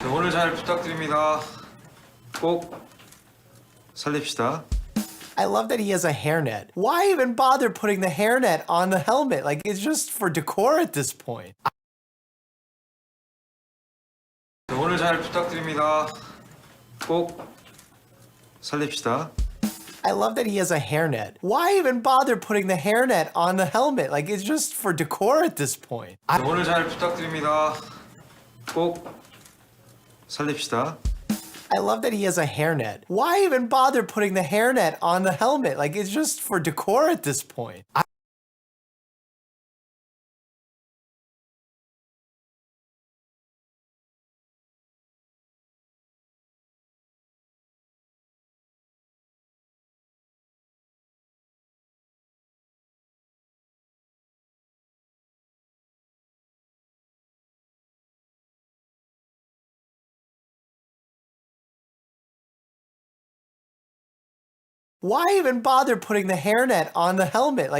네, 오늘 잘 부탁드립니다. 꼭 살립시다. I love that he has a hairnet. Why even bother putting the hairnet on the helmet? Like, it's just for decor at this point. 네, 오늘 잘 부탁드립니다. 꼭 살립시다. I love that he has a hairnet. Why even bother putting the hairnet on the helmet? Like, it's just for decor at this point. 네, 오늘 잘 부탁드립니다. 꼭 살립시다. I love that he has a hairnet. Why even bother putting the hairnet on the helmet? Like, it's just for decor at this point. Why even bother putting the hairnet on the helmet? Like,